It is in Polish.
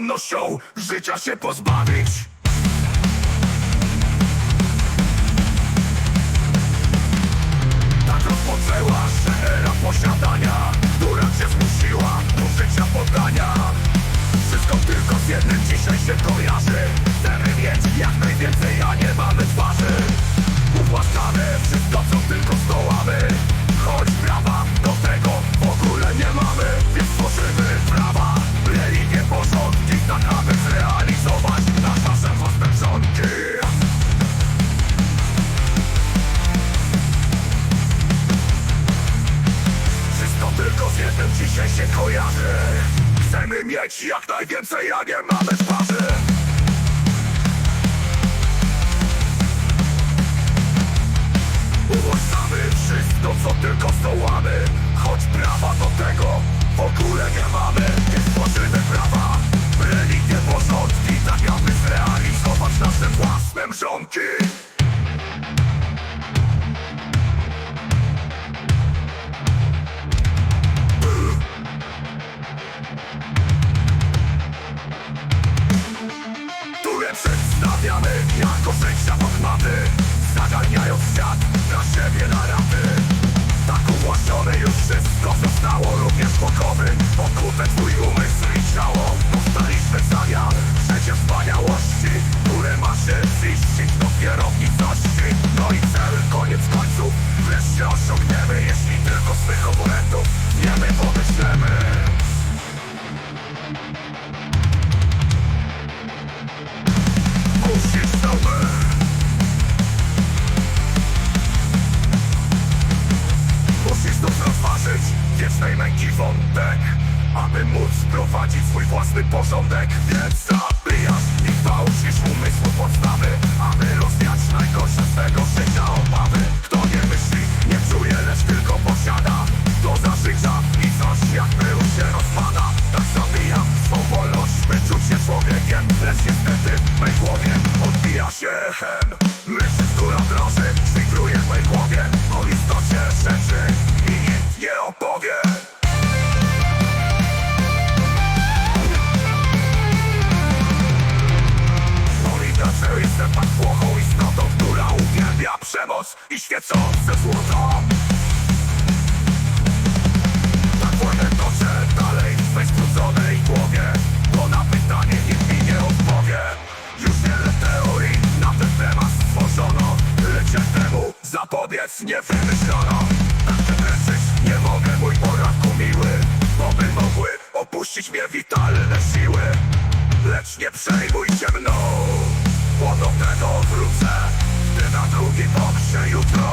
bezbronnością życia się pozbawić mieć jak najwięcej, a nie mamy twarzy przedstawiamy jako życia podmaty Zaganiając świat na siebie na raty Tak uwłaszczone już wszystko zostało również pokowy Pokutę twój umysł i ciało. Powstaliśmy w zamian Przecie wspaniałości własny porządek Więc zabijasz i gwałcisz umysłu podstawy Aby rozwiać najgorsze swego życia obawy. Kto nie myśli, nie czuje, lecz tylko posiada. To za życia i coś jak był się rozpada. Tak zabijam swą wolność, by czuć się człowiekiem Lecz niestety w mej głowie odbija się echem i świecące złoto. Tak wojnę toczę dalej w swej strudzonej głowie. Bo na pytanie nikt mi nie odpowie. Już wiele teorii na ten temat stworzono. Lecz temu zapobiec nie wymyślono. Tak przekręcić nie mogę mój poranku miły. Bo by mogły opuścić mnie witalne siły. Lecz nie przejmuj się mną Bo tego wrócę na drugi się jutro